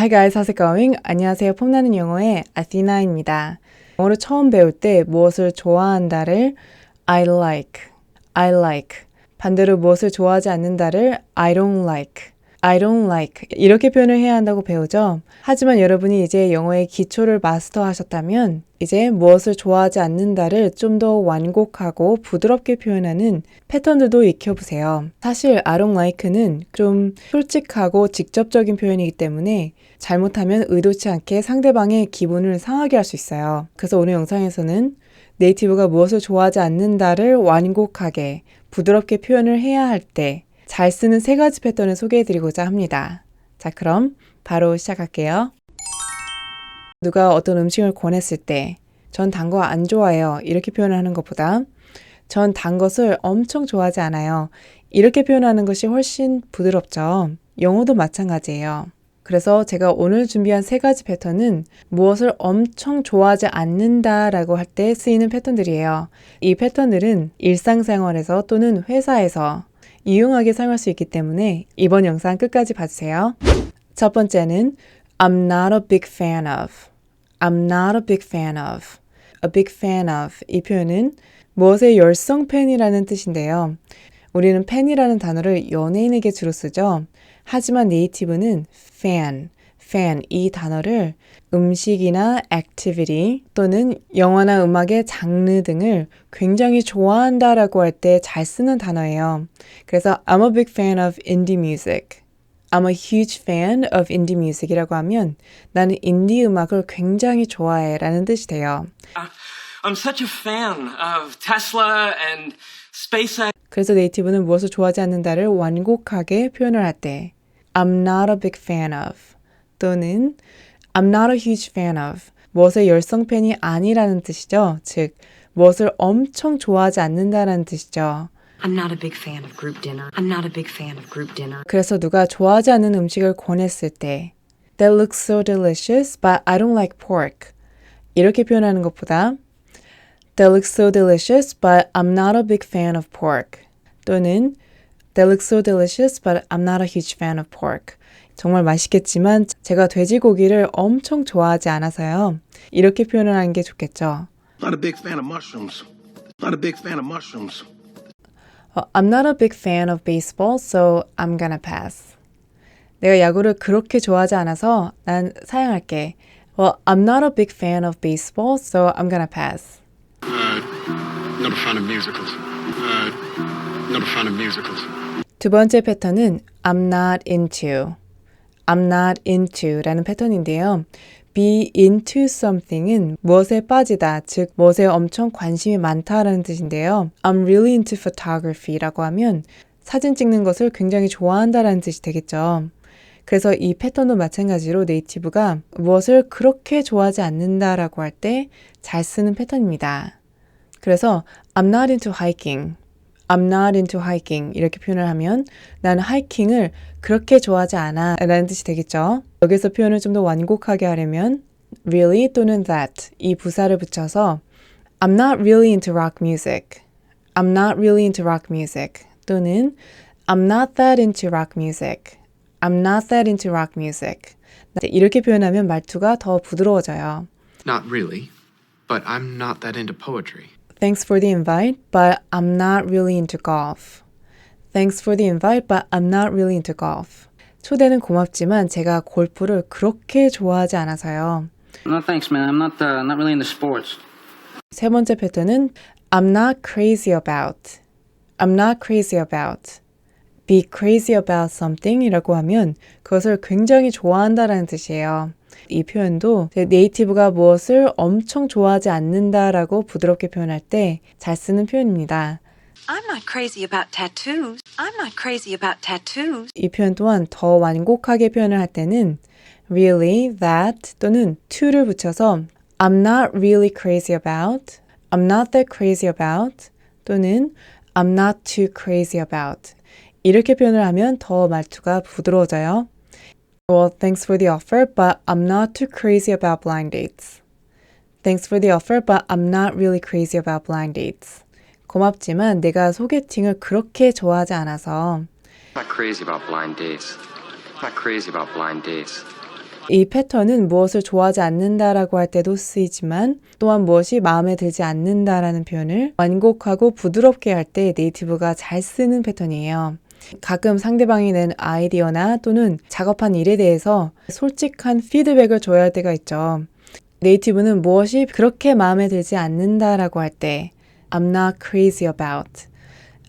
Hi guys, how's it going? 안녕하세요. 폼나는 영어의 아티나입니다. 영어를 처음 배울 때 무엇을 좋아한다를 I like, I like. 반대로 무엇을 좋아하지 않는다를 I don't like, I don't like. 이렇게 표현을 해야 한다고 배우죠. 하지만 여러분이 이제 영어의 기초를 마스터하셨다면 이제 무엇을 좋아하지 않는다를 좀 더 완곡하고 부드럽게 표현하는 패턴들도 익혀보세요. 사실 I don't like는 좀 솔직하고 직접적인 표현이기 때문에 잘못하면 의도치 않게 상대방의 기분을 상하게 할 수 있어요. 그래서 오늘 영상에서는 네이티브가 무엇을 좋아하지 않는다를 완곡하게 부드럽게 표현을 해야 할때 잘 쓰는 세 가지 패턴을 소개해 드리고자 합니다. 자, 그럼 바로 시작할게요. 누가 어떤 음식을 권했을 때, 전 단 거 안 좋아해요. 이렇게 표현을 하는 것보다, 전 단 것을 엄청 좋아하지 않아요. 이렇게 표현하는 것이 훨씬 부드럽죠. 영어도 마찬가지예요. 그래서 제가 오늘 준비한 세 가지 패턴은 무엇을 엄청 좋아하지 않는다 라고 할 때 쓰이는 패턴들이에요. 이 패턴들은 일상생활에서 또는 회사에서 유용하게 사용할 수 있기 때문에 이번 영상 끝까지 봐주세요. 첫 번째는 I'm not a big fan of. I'm not a big fan of. A big fan of. 이 표현은 무엇의 열성 팬이라는 뜻인데요. 우리는 팬이라는 단어를 연예인에게 주로 쓰죠. 하지만 네이티브는 fan, fan 이 단어를 음식이나 activity 또는 영화나 음악의 장르 등을 굉장히 좋아한다라고 할 때 잘 쓰는 단어예요. 그래서 I'm a big fan of indie music. I'm a huge fan of indie music이라고 하면 나는 인디 음악을 굉장히 좋아해 라는 뜻이 돼요. I'm such a fan of Tesla and SpaceX. 그래서 네이티브는 무엇을 좋아하지 않는다를 완곡하게 표현을 할 때 I'm not a big fan of 또는 I'm not a huge fan of 무엇의 열성 팬이 아니라는 뜻이죠. 즉 무엇을 엄청 좋아하지 않는다라는 뜻이죠. I'm not a big fan of group dinner. I'm not a big fan of group dinner. 그래서 누가 좋아하지 않는 음식을 권했을 때 That looks so delicious, but I don't like pork. 이렇게 표현하는 것보다 That looks so delicious, but I'm not a big fan of pork. 또는 That looks so delicious, but I'm not a huge fan of pork. 정말 맛있겠지만 제가 돼지고기를 엄청 좋아하지 않아서요. 이렇게 표현을 하는 게 좋겠죠. Not a big fan of mushrooms. Not a big fan of mushrooms. 어, I'm not a big fan of baseball, so I'm gonna pass. 내가 야구를 그렇게 좋아하지 않아서 난 사양할게. Well, I'm not a big fan of baseball, so I'm gonna pass. Uh, not a fan of musicals. Uh, not a fan of musicals. 두 번째 패턴은 I'm not into. I'm not into 라는 패턴인데요. be into something은 무엇에 빠지다, 즉 무엇에 엄청 관심이 많다라는 뜻인데요. I'm really into photography라고 하면 사진 찍는 것을 굉장히 좋아한다라는 뜻이 되겠죠. 그래서 이 패턴도 마찬가지로 네이티브가 무엇을 그렇게 좋아하지 않는다라고 할 때 잘 쓰는 패턴입니다. 그래서 I'm not into hiking. I'm not into hiking 이렇게 표현을 하면 나는 하이킹을 그렇게 좋아하지 않아 라는 뜻이 되겠죠. 여기서 표현을 좀 더 완곡하게 하려면 really 또는 that 이 부사를 붙여서 I'm not really into rock music. I'm not really into rock music 또는 I'm not that into rock music. I'm not that into rock music. 이렇게 표현하면 말투가 더 부드러워져요. Not really, but I'm not that into poetry. Thanks for the invite, but I'm not really into golf. Thanks for the invite, but I'm not really into golf. 초대는 고맙지만 제가 골프를 그렇게 좋아하지 않아서요. No thanks, man. I'm not uh, not really into sports. 세 번째 패턴은 I'm not crazy about. I'm not crazy about. be crazy about something 이라고 하면 그것을 굉장히 좋아한다라는 뜻이에요. 이 표현도 네이티브가 무엇을 엄청 좋아하지 않는다라고 부드럽게 표현할 때 잘 쓰는 표현입니다. I'm not crazy about tattoos. I'm not crazy about tattoos. 이 표현 또한 더 완곡하게 표현을 할 때는 really, that 또는 to를 붙여서 I'm not really crazy about, I'm not that crazy about 또는 I'm not too crazy about 이렇게 표현을 하면 더 말투가 부드러워져요. Well, thanks for the offer, but I'm not too crazy about blind dates. Thanks for the offer, but I'm not really crazy about blind dates. 고맙지만 내가 소개팅을 그렇게 좋아하지 않아서 Not crazy about blind dates. Not crazy about blind dates. 이 패턴은 무엇을 좋아하지 않는다라고 할 때도 쓰이지만 또한 무엇이 마음에 들지 않는다라는 표현을 완곡하고 부드럽게 할 때 네이티브가 잘 쓰는 패턴이에요. 가끔 상대방이 낸 아이디어나 또는 작업한 일에 대해서 솔직한 피드백을 줘야 할 때가 있죠. 네이티브는 무엇이 그렇게 마음에 들지 않는다라고 할 때 I'm not crazy about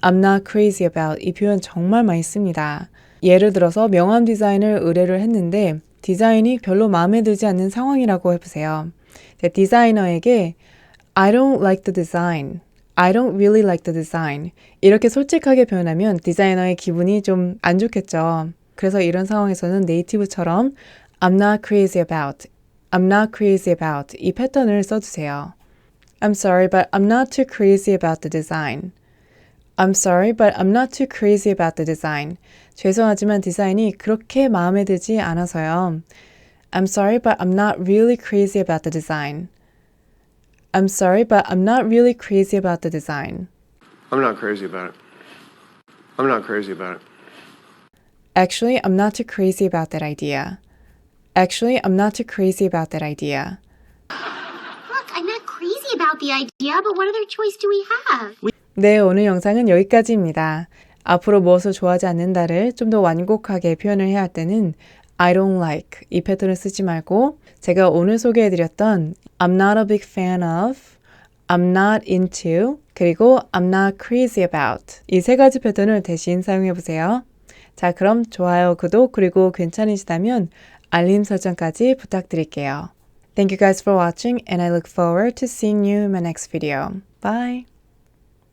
I'm not crazy about 이 표현 정말 많이 씁니다. 예를 들어서 명함 디자인을 의뢰를 했는데 디자인이 별로 마음에 들지 않는 상황이라고 해보세요. 이제 디자이너에게 I don't like the design. I don't really like the design. 이렇게 솔직하게 표현하면 디자이너의 기분이 좀 안 좋겠죠. 그래서 이런 상황에서는 네이티브처럼 I'm not crazy about. I'm not crazy about 이 패턴을 써주세요. I'm sorry, but I'm not too crazy about the design. I'm sorry, but I'm not too crazy about the design. 죄송하지만 디자인이 그렇게 마음에 들지 않아서요. I'm sorry, but I'm not really crazy about the design. I'm sorry, but I'm not really crazy about the design. I'm not crazy about it. I'm not crazy about it. Actually, I'm not too crazy about that idea. Actually, I'm not too crazy about that idea. Look, I'm not crazy about the idea, but what other choice do we have? 네, 오늘 영상은 여기까지입니다. 앞으로 무엇을 좋아하지 않는다를 좀 더 완곡하게 표현을 해야 할 때는 I don't like 이 패턴을 쓰지 말고 제가 오늘 소개해드렸던 I'm not a big fan of, I'm not into, 그리고 I'm not crazy about 이 세 가지 패턴을 대신 사용해 보세요. 자, 그럼 좋아요, 구독, 그리고 괜찮으시다면 알림 설정까지 부탁드릴게요. Thank you guys for watching and I look forward to seeing you in my next video. Bye!